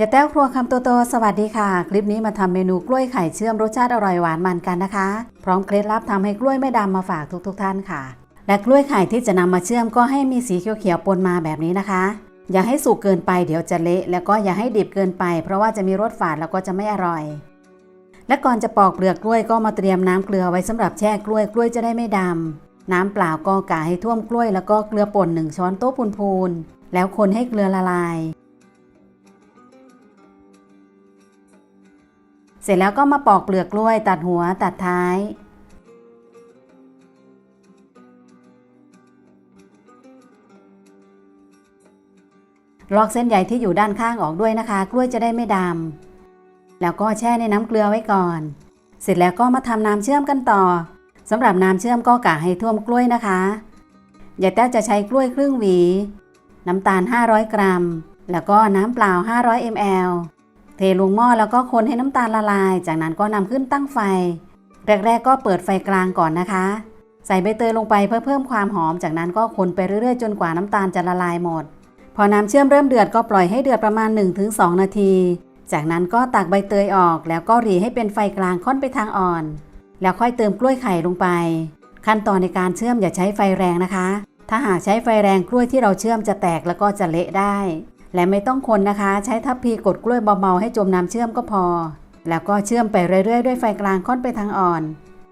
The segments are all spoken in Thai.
อย่าแต้วครัวคำโตโตสวัสดีค่ะ คลิปนี้มาทำเมนูกล้วยไข่เชื่อมรสชาติอร่อยหวานมันกันนะคะ พร้อมเคล็ดลับทำให้กล้วยไม่ดำมาฝากทุกๆทท่านค่ะ และกล้วยไข่ที่จะนำมาเชื่อมก็ให้มีสีเขียวๆปนมาแบบนี้นะคะ อย่าให้สุกเกินไปเดี๋ยวจะเละ แล้วก็อย่าให้ดิบเกินไป เพราะว่าจะมีรสฝาดแล้วก็จะไม่อร่อย และก่อนจะปอกเปลือกกล้วยก็มาเตรียมน้ำเกลือไว้สำหรับแช่กล้วยกล้วยจะได้ไม่ดำน้ำเปล่าก็กะให้ท่วมกล้วย แล้วก็เกลือป่นหนึ่งช้อนโต๊ะพูนๆแล้วคนให้เกลือละลาย ร็จแล้วก็มาปอกเปลือกกล้วย ตัดหัวตัดท้าย ลอกเส้นใยที่อยู่ด้านข้างออกด้วยนะคะ กล้วยจะได้ไม่ดำแล้วก็แช่ในน้ำเกลือไว้ก่อน เสร็จแล้วก็มาทำน้ำเชื่อมกันต่อสำหรับน้ำเชื่อมก็กะให้ท่วมกล้วยนะคะยายแต้วจะใช้กล้วยครึ่งหวี น้ำตาล 500 กรัม แล้วก็น้ำเปล่า 500 ml เทลงหม้อแล้วก็คนให้น้ำตาลละลาย จากนั้นก็นำขึ้นตั้งไฟ แรก ๆ ก็เปิดไฟกลางก่อนนะคะ ใส่ใบเตยลงไปเพื่อเพิ่มความหอม จากนั้นก็คนไปเรื่อยๆ จนกว่าน้ำตาลจะละลายหมด พอน้ำเชื่อมเริ่มเดือดก็ปล่อยให้เดือดประมาณ 1-2 นาที จากนั้นก็ตักใบเตยออก แล้วก็หรีให้เป็นไฟกลางค่อนไปทางอ่อน แล้วค่อยเติมกล้วยไข่ลงไป ขั้นตอนในการเชื่อมอย่าใช้ไฟแรงนะคะ ถ้าหากใช้ไฟแรงกล้วยที่เราเชื่อมจะแตกแล้วก็จะเละได้ และไม่ต้องคนนะคะ ใช้ทัพพีกดกล้วยเบาๆให้จมน้ำเชื่อมก็พอ แล้วก็เชื่อมไปเรื่อยๆ ด้วยไฟกลางค่อนไปทางอ่อน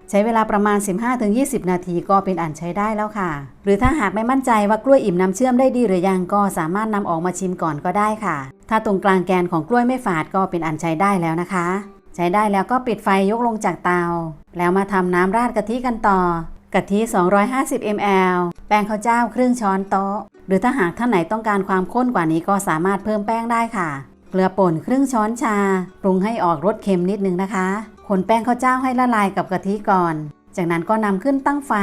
ใช้เวลาประมาณ 15-20 นาทีก็เป็นอันใช้ได้แล้วค่ะ หรือถ้าหากไม่มั่นใจว่ากล้วยอิ่มน้ำเชื่อมได้ดีหรือยังก็สามารถนำออกมาชิมก่อนก็ได้ค่ะ ถ้าตรงกลางแกนของกล้วยไม่ฝาดก็เป็นอันใช้ได้แล้วนะคะ ใช้ได้แล้วก็ปิดไฟยกลงจากเตา แล้วมาทำน้ำราดกะทิกันต่อกะทิ 250 ml แป้งข้าวเจ้าครึ่งช้อนโต๊ะ หรือถ้าหากท่านไหนต้องการความข้นกว่านี้ก็สามารถเพิ่มแป้งได้ค่ะ เกลือป่นครึ่งช้อนชา ปรุงให้ออกรสเค็มนิดนึงนะคะ คนแป้งข้าวเจ้าให้ละลายกับกะทิก่อน จากนั้นก็นำขึ้นตั้งไฟ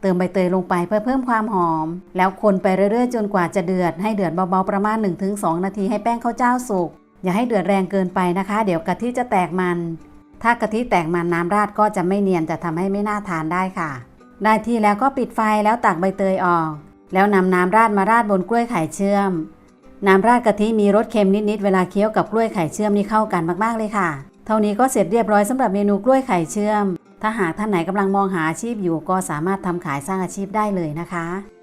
เติมใบเตยลงไปเพื่อเพิ่มความหอม แล้วคนไปเรื่อยๆ จนกว่าจะเดือด ให้เดือดเบาๆประมาณ 1-2 นาทีให้แป้งข้าวเจ้าสุก อย่าให้เดือดแรงเกินไปนะคะ เดี๋ยวกะทิจะแตกมัน ถ้ากะทิแตกมันน้ำราดก็จะไม่เนียนจะทำให้ไม่น่าทานได้ค่ะ ได้ที่แล้วก็ปิดไฟแล้วตักใบเตยออก แล้วนำน้ำราดมาราดบนกล้วยไข่เชื่อม น้ำราดกะทิมีรสเค็มนิดๆเวลาเคี้ยวกับกล้วยไข่เชื่อมนี่เข้ากันมากๆเลยค่ะ เท่านี้ก็เสร็จเรียบร้อยสำหรับเมนูกล้วยไข่เชื่อม ถ้าหากท่านไหนกำลังมองหาอาชีพอยู่ก็สามารถทำขายสร้างอาชีพได้เลยนะคะ